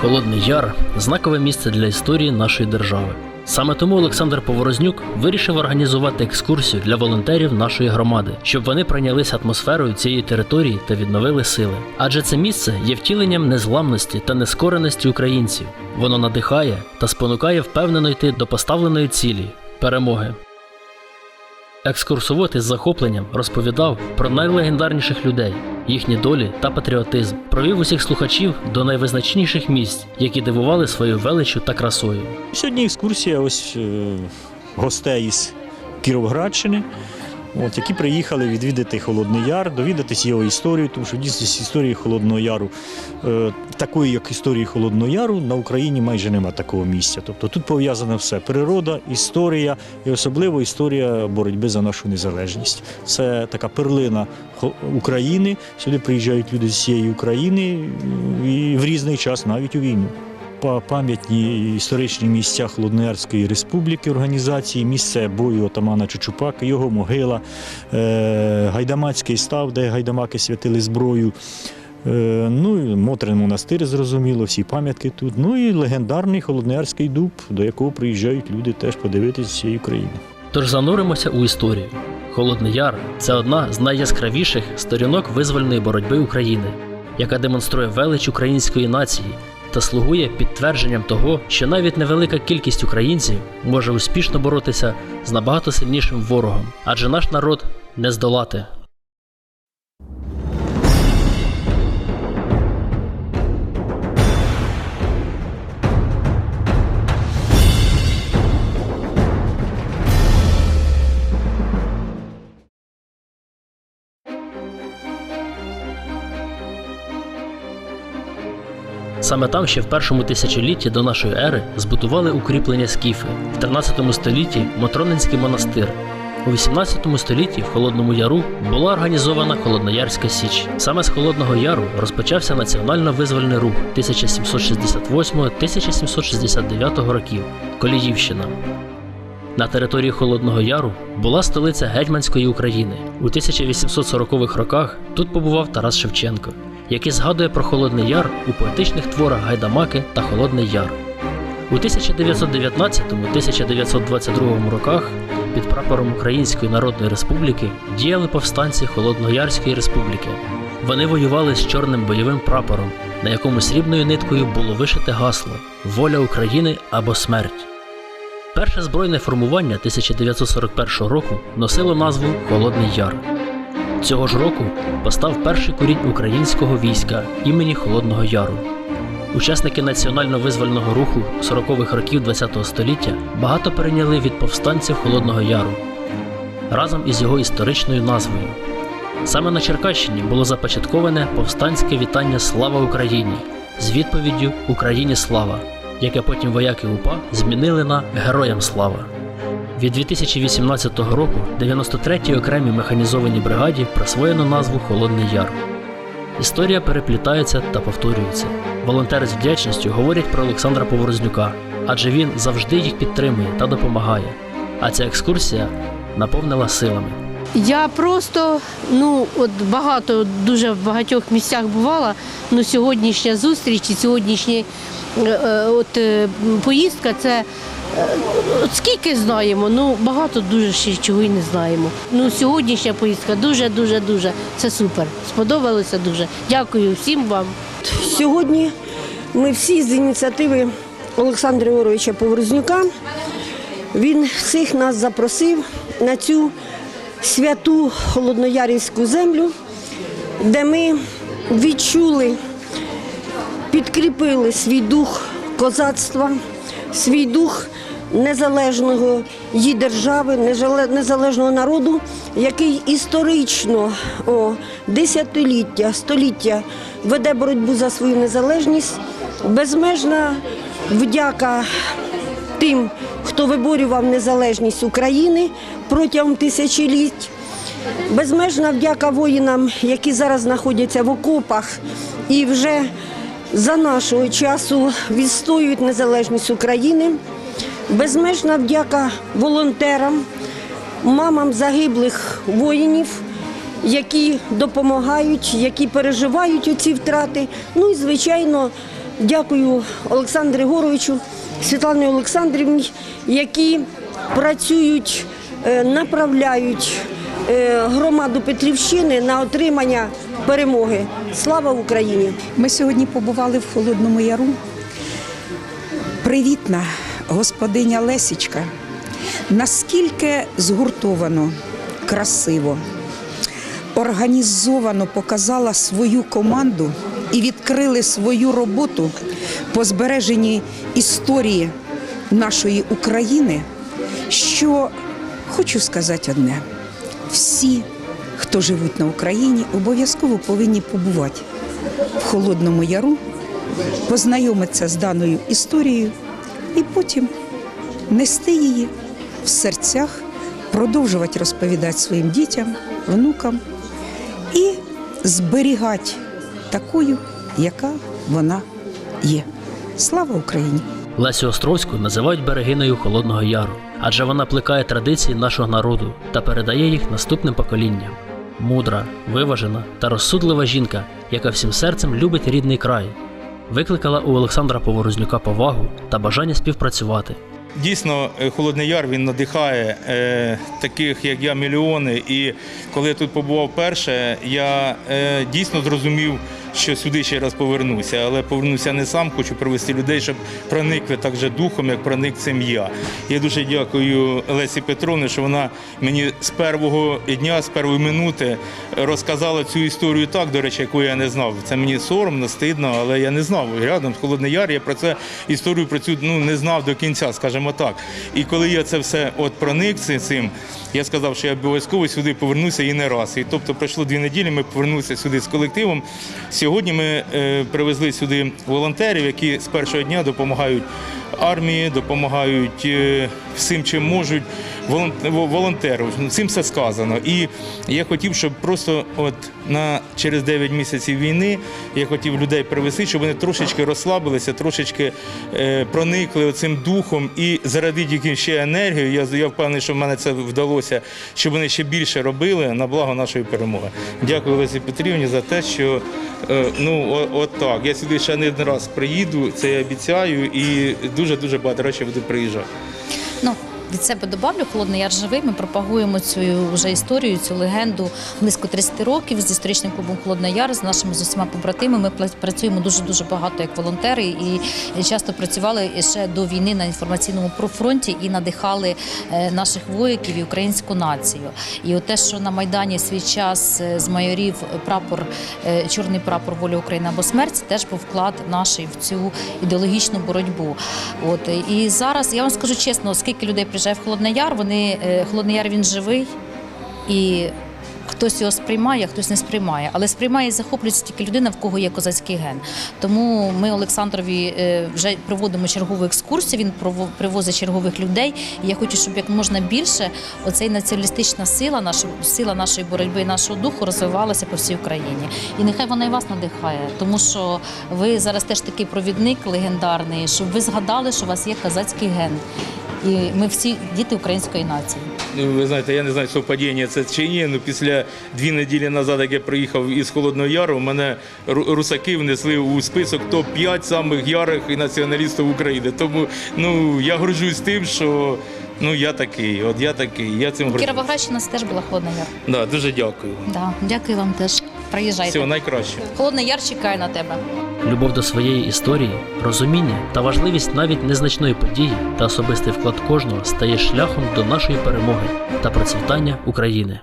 Холодний Яр знакове місце для історії нашої держави. Саме тому Олександр Поворознюк вирішив організувати екскурсію для волонтерів нашої громади, щоб вони прийнялися атмосферою цієї території та відновили сили. Адже це місце є втіленням незламності та нескореності українців. Воно надихає та спонукає впевнено йти до поставленої цілі перемоги. Екскурсовод із захопленням розповідав про найлегендарніших людей, їхні долі та патріотизм, провів усіх слухачів до найвизначніших місць, які дивували своєю величчю та красою. Сьогодні екскурсія ось е, гостей із Кіровградщини, от, які приїхали відвідати Холодний Яр, довідатись його історію, тому що дійсно з історії Холодного Яру, е, такої, як історії Холодного Яру, на Україні майже нема такого місця. Тобто тут пов'язане все: природа, історія і особливо історія боротьби за нашу незалежність. Це така перлина України. Сюди приїжджають люди з всієї України і в різний час, навіть у війну пам'ятні історичні місця Холодноярської республіки організації, місце бою отамана Чучупаки, його могила, е, Гайдамацький став, де гайдамаки святили зброю. Е, ну, і Мотрин монастир, зрозуміло, всі пам'ятки тут. Ну і легендарний Холодноярський дуб, до якого приїжджають люди теж подивитися з всієї України. Тож зануримося у історію. Холодний Яр це одна з найяскравіших сторінок визвольної боротьби України, яка демонструє велич української нації та слугує підтвердженням того, що навіть невелика кількість українців може успішно боротися з набагато сильнішим ворогом, адже наш народ не здолати. Саме там ще в першому тисячолітті до нашої ери збудували укріплення скіфи, в 13 столітті Мотронинський монастир. У 18 столітті в Холодному Яру була організована Холодноярська Січ. Саме з Холодного Яру розпочався національно-визвольний рух 1768-1769 років Коліївщина. На території Холодного Яру була столиця гетьманської України. У 1840-х роках тут побував Тарас Шевченко, який згадує про Холодний Яр у поетичних творах Гайдамаки та Холодний Яр. У 1919-1922 роках під прапором Української Народної Республіки діяли повстанці Холодноярської Республіки. Вони воювали з чорним бойовим прапором, на якому срібною ниткою було вишите гасло Воля України або смерть. Перше збройне формування 1941 року носило назву Холодний Яр. Цього ж року постав перший курінь українського війська імені Холодного Яру. Учасники національно-визвольного руху 40-х років ХХ століття багато перейняли від повстанців Холодного Яру разом із його історичною назвою. Саме на Черкащині було започатковане повстанське вітання Слава Україні з відповіддю Україні слава, яке потім вояки УПА змінили на Героям слава. Від 2018 року 93-й окремій механізованій бригаді присвоєно назву Холодний Яр. Історія переплітається та повторюється. Волонтери з вдячністю говорять про Олександра Поворознюка, адже він завжди їх підтримує та допомагає. А ця екскурсія наповнила силами. Я просто ну от багато дуже в багатьох місцях бувала. Ну сьогоднішня зустріч і сьогоднішня е, е, от е, поїздка це. Скільки знаємо, ну багато дуже ще чого і не знаємо. Ну сьогоднішня поїздка дуже, дуже, це супер. Сподобалося дуже. Дякую всім вам. Сьогодні ми всі з ініціативи Олександра Григоровича Поворознюка. Він всіх нас запросив на цю святу холодноярівську землю, де ми відчули, підкріпили свій дух козацтва, свій дух незалежного її держави, незалежного народу, який історично о, десятиліття, століття веде боротьбу за свою незалежність. Безмежна вдяка тим, хто виборював незалежність України протягом тисячоліть. Безмежна вдяка воїнам, які зараз знаходяться в окопах і вже за нашого часу відстоюють незалежність України. Безмежна вдяка волонтерам, мамам загиблих воїнів, які допомагають, які переживають оці втрати. Ну і звичайно, дякую Олександру Григоровичу, Світлані Олександрівні, які працюють, е, направляють е, громаду Петрівщини на отримання перемоги. Слава Україні! Ми сьогодні побували в Холодному Яру. Привітна господиня Лесічка. Наскільки згуртовано, красиво, організовано показала свою команду і відкрили свою роботу по збереженні історії нашої України, що хочу сказати одне: всі, хто живуть на Україні, обов'язково повинні побувати в Холодному Яру, познайомитися з даною історією і потім нести її в серцях, продовжувати розповідати своїм дітям, внукам і зберігати такою, яка вона є. Слава Україні! Лесю Островську називають берегиною Холодного Яру, адже вона плекає традиції нашого народу та передає їх наступним поколінням. Мудра, виважена та розсудлива жінка, яка всім серцем любить рідний край, викликала у Олександра Поворознюка повагу та бажання співпрацювати. Дійсно, е, Холодний Яр він надихає е, таких, як я, мільйони. І коли я тут побував перше, я е, дійсно зрозумів, що сюди ще раз повернуся. Але повернуся не сам, хочу привести людей, щоб проникли так же духом, як проник цим я. Я дуже дякую Лесі Петровні, що вона мені з першого дня, з першої минути розказала цю історію так, до речі, яку я не знав. Це мені соромно, стидно, але я не знав. Рядом з Холодний Яр я про це історію про цю ну, не знав до кінця, скажімо так. І коли я це все от проник ци- цим, я сказав, що я обов'язково сюди повернуся і не раз. І тобто пройшло дві неділі, ми повернулися сюди з колективом. Сьогодні ми е, привезли сюди волонтерів, які з першого дня допомагають армії, допомагають е, всім, чим можуть. Волон- Волонтеру, цим все сказано. І я хотів, щоб просто от на через 9 місяців війни я хотів людей привести, щоб вони трошечки розслабилися, трошечки е, проникли цим духом і зарядити їм ще енергію. Я, я впевнений, що в мене це вдалося, щоб вони ще більше робили на благо нашої перемоги. Дякую Лесі Петрівні за те, що е, ну от так. Я сюди ще не раз приїду, це я обіцяю, і дуже дуже багато речей буде приїжджати. Ну, від себе добавлю Холодний Яр живий. Ми пропагуємо цю вже історію, цю легенду близько 30 років з історичним клубом Холодний Яр, з нашими з усіма побратимами. Ми працюємо дуже дуже багато як волонтери і часто працювали ще до війни на інформаційному профронті і надихали е, наших воїків і українську націю. І от те, що на майдані свій час е, з майорів прапор, е, чорний прапор воля України або смерть, теж був вклад наш в цю ідеологічну боротьбу. От і зараз я вам скажу чесно, скільки людей приїжджає в Холодний Яр, вони е, Холодний Яр він живий і. Хтось його сприймає, хтось не сприймає, але сприймає і захоплюється тільки людина, в кого є козацький ген. Тому ми Олександрові е, вже проводимо чергову екскурсію. Він привозить чергових людей. І я хочу, щоб як можна більше оцей націоналістична сила, наша сила нашої боротьби нашого духу розвивалася по всій Україні. І нехай вона і вас надихає, тому що ви зараз теж такий провідник легендарний, щоб ви згадали, що у вас є козацький ген. І ми всі діти української нації. Ну, ви знаєте, я не знаю, совпадіння це чи ні. Ну після дві неділі назад, як я приїхав із Холодного Яру, мене русаки внесли у список топ-5 самих ярих і націоналістів України. Тому ну я горжусь тим, що ну я такий, от я такий. Я цим горжусь. Кіровоградщина теж була Холодний Яр. Да, дуже дякую. Да, дякую вам теж. Приїжджайте. Всього найкраще. Холодний Яр чекає на тебе. Любов до своєї історії, розуміння та важливість навіть незначної події та особистий вклад кожного стає шляхом до нашої перемоги та процвітання України.